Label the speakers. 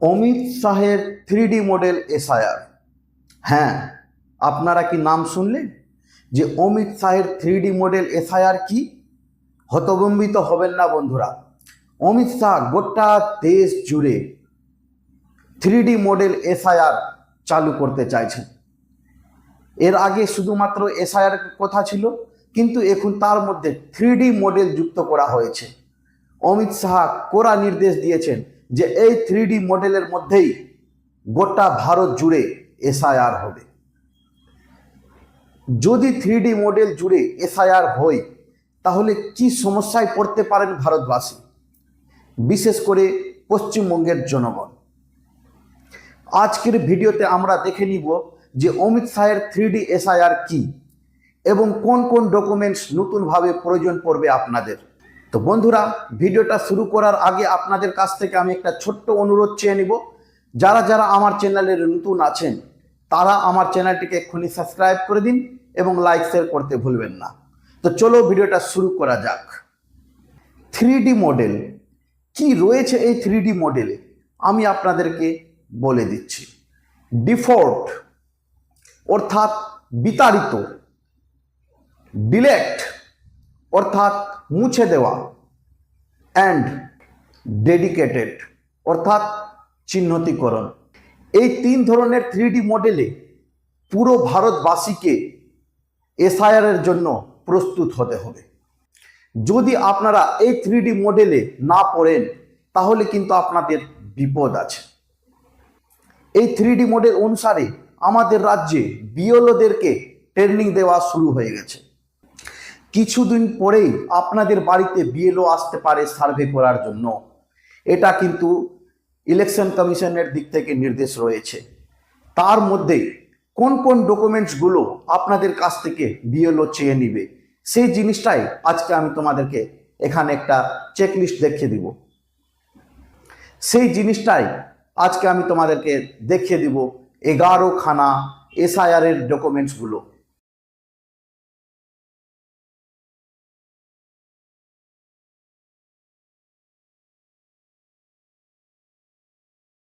Speaker 1: অমিত শাহের three model SIR হ্যাঁ আপনারা কি নাম শুনলেন যে অমিত শাহের থ্রি মডেল এসআইআর কি? হতগম্বিত হবেন না বন্ধুরা। অমিত শাহ গোটা দেশ জুড়ে থ্রি মডেল এসআইআর চালু করতে চাইছেন। এর আগে শুধুমাত্র এসআইআর কথা ছিল, কিন্তু এখন তার মধ্যে থ্রি মডেল যুক্ত করা হয়েছে। অমিত শাহ কোরা নির্দেশ দিয়েছেন যে এই থ্রি মডেলের মধ্যেই গোটা ভারত জুড়ে এসআইআর হবে। যদি থ্রি মডেল জুড়ে এসআইআর হয়, তাহলে কি সমস্যায় পড়তে পারেন ভারতবাসী? বিশেষ করে পশ্চিমবঙ্গের জনগণ। আজকের ভিডিওতে আমরা দেখে নিব যে অমিত শাহের থ্রি ডি এসআইআর কি এবং কোন কোন ডকুমেন্টস নতুনভাবে প্রয়োজন পড়বে আপনাদের। তো বন্ধুরা, ভিডিওটা শুরু করার আগে আপনাদের কাছ থেকে আমি একটা ছোট্ট অনুরোধ চেয়ে নিব। যারা যারা আমার চ্যানেলের নতুন আছেন, তারা আমার চ্যানেলটিকে এক্ষুনি সাবস্ক্রাইব করে দিন এবং লাইক, শেয়ার করতে ভুলবেন না। তো চলো ভিডিওটা শুরু করা যাক। Three model. কি রয়েছে এই থ্রি মডেলে? আমি আপনাদেরকে বলে দিচ্ছি। ডিফল্ট, অর্থাৎ বিতাড়িত, ডিলেক্ট, অর্থাৎ মুছে দেওয়া অ্যান্ড ডেডিকেটেড অর্থাৎ চিহ্নতিকরণ। এই তিন ধরনের থ্রি মডেলে পুরো ভারতবাসীকে এসআইআরের জন্য প্রস্তুত হতে হবে। যদি আপনারা এই থ্রি মডেলে না পড়েন, তাহলে কিন্তু আপনাদের বিপদ আছে। এই থ্রি মডেল অনুসারে আমাদের রাজ্যে বিএলওদেরকে ট্রেনিং দেওয়া শুরু হয়ে গেছে। কিছুদিন পরেই আপনাদের বাড়িতে বিএলও আসতে পারে সার্ভে করার জন্য। এটা কিন্তু ইলেকশন কমিশনের দিক থেকে নির্দেশ রয়েছে। তার মধ্যে কোন কোন ডকুমেন্টসগুলো আপনাদের কাছ থেকে বিএলও চেয়ে নিবে, সেই জিনিসটাই আজকে আমি তোমাদেরকে এখানে একটা চেকলিস্ট দেখিয়ে দিব। সেই জিনিসটাই আজকে আমি তোমাদেরকে দেখিয়ে দিব এগারো খানা এসআইআর এর ডকুমেন্টসগুলো